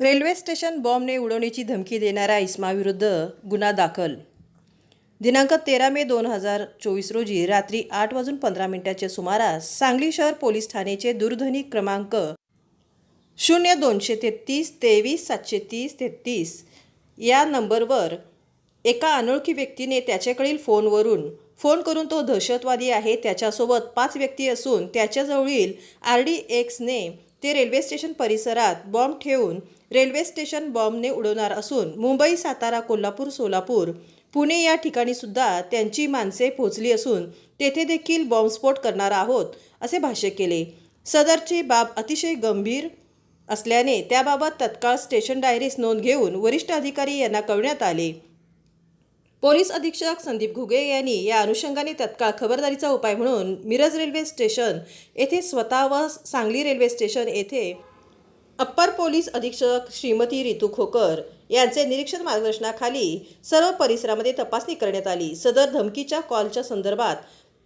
Railway station बॉम्बने उडवण्याची धमकी देणाऱ्या इस्माविरुद्ध गुन्हा दाखल. दिनांक तेरा मे दोन हजार चोवीस रोजी रात्री आठ वाजून पंधरा मिनिटाच्या सुमारास सांगली शहर पोलीस ठाण्याचे दूरध्वनी क्रमांक शून्य दोनशे तेहतीस तेवीस सातशे तीस तेहतीस या नंबरवर एका अनोळखी व्यक्तीने त्याच्याकडील फोनवरून फोन करून तो दहशतवादी आहे. त्याच्यासोबत पाच व्यक्ती असून त्याच्याजवळील आर डी एक्सने ते रेल्वे स्टेशन परिसरात बॉम्ब ठेवून रेल्वे स्टेशन बॉम्बने उडवणार असून मुंबई सातारा कोल्हापूर सोलापूर पुणे या ठिकाणी सुद्धा त्यांची माणसे पोहोचली असून तेथे देखील बॉम्बस्फोट करणार आहोत असे भाष्य केले. सदरची बाब अतिशय गंभीर असल्याने त्याबाबत तत्काळ स्टेशन डायरीस नोंद घेऊन वरिष्ठ अधिकारी यांना कळवण्यात आले. पोलीस अधीक्षक संदीप घुगे यांनी या अनुषंगाने तत्काळ खबरदारीचा उपाय म्हणून मिरज रेल्वे स्टेशन येथे स्वतः व सांगली रेल्वे स्टेशन येथे अप्पर पोलीस अधीक्षक श्रीमती रितू खोकर यांचे निरीक्षण मार्गदर्शनाखाली सर्व परिसरामध्ये तपासणी करण्यात आली. सदर धमकीच्या कॉलच्या संदर्भात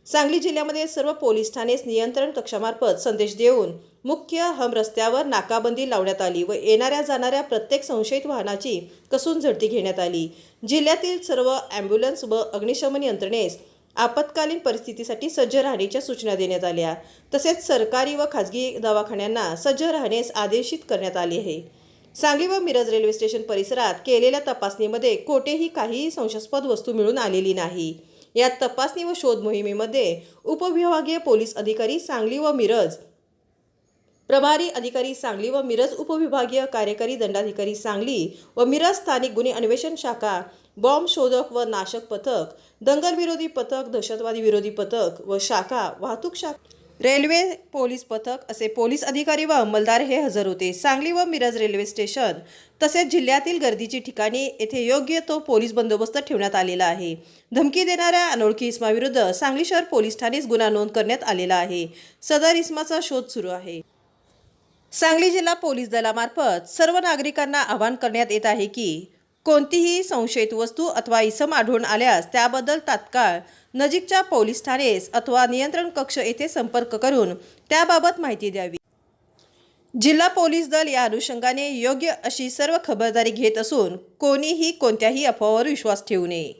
सांगली जिल्ह्यामध्ये सर्व पोलीस ठाणेस नियंत्रण कक्षामार्फत संदेश देऊन मुख्य हम रस्त्यावर नाकाबंदी लावण्यात आली व येणाऱ्या जाणाऱ्या प्रत्येक संशयित वाहनाची कसून झडती घेण्यात आली. जिल्ह्यातील सर्व ॲम्ब्युलन्स व अग्निशमन यंत्रणेस आपत्कालीन परिस्थितीसाठी सज्ज राहण्याच्या सूचना देण्यात आल्या. तसेच सरकारी व खाजगी दवाखान्यांना सज्ज राहण्यास आदेशित करण्यात आले आहे. सांगली व मिरज रेल्वे स्टेशन परिसरात केलेल्या तपासणीमध्ये कोठेही काहीही संशयास्पद वस्तू मिळून आलेली नाही. या तपासणी व शोध मोहिमेमध्ये उपविभागीय पोलीस अधिकारी सांगली व मिरज प्रभारी अधिकारी सांगली व मिरज उपविभागीय कार्यकारी दंडाधिकारी सांगली व मिरज स्थानिक गुन्हे अन्वेषण शाखा बॉम्ब शोधक व नाशक पथक दंगल विरोधी पथक दहशतवादी विरोधी पथक व शाखा वाहतूक शाखा रेल्वे पोलीस पथक असे पोलीस अधिकारी व अंमलदार हे हजर होते. सांगली व मिरज रेल्वे स्टेशन तसेच जिल्ह्यातील गर्दीची ठिकाणी येथे योग्य तो पोलीस बंदोबस्त ठेवण्यात आलेला आहे. धमकी देणाऱ्या अनोळखी इस्माविरुद्ध सांगली शहर पोलीस ठाणेच गुन्हा नोंद करण्यात आलेला आहे. सदर इस्माचा शोध सुरू आहे. सांगली जिल्हा पोलीस दलामार्फत सर्व नागरिकांना आवाहन करण्यात येत आहे की कोणतीही संशयित वस्तू अथवा इसम आढळून आल्यास त्याबद्दल तात्काळ नजीकच्या पोलीस ठाणेस अथवा नियंत्रण कक्ष येथे संपर्क करून त्याबाबत माहिती द्यावी. जिल्हा पोलीस दल या अनुषंगाने योग्य अशी सर्व खबरदारी घेत असून कोणीही कोणत्याही अफवावर विश्वास ठेवू नये.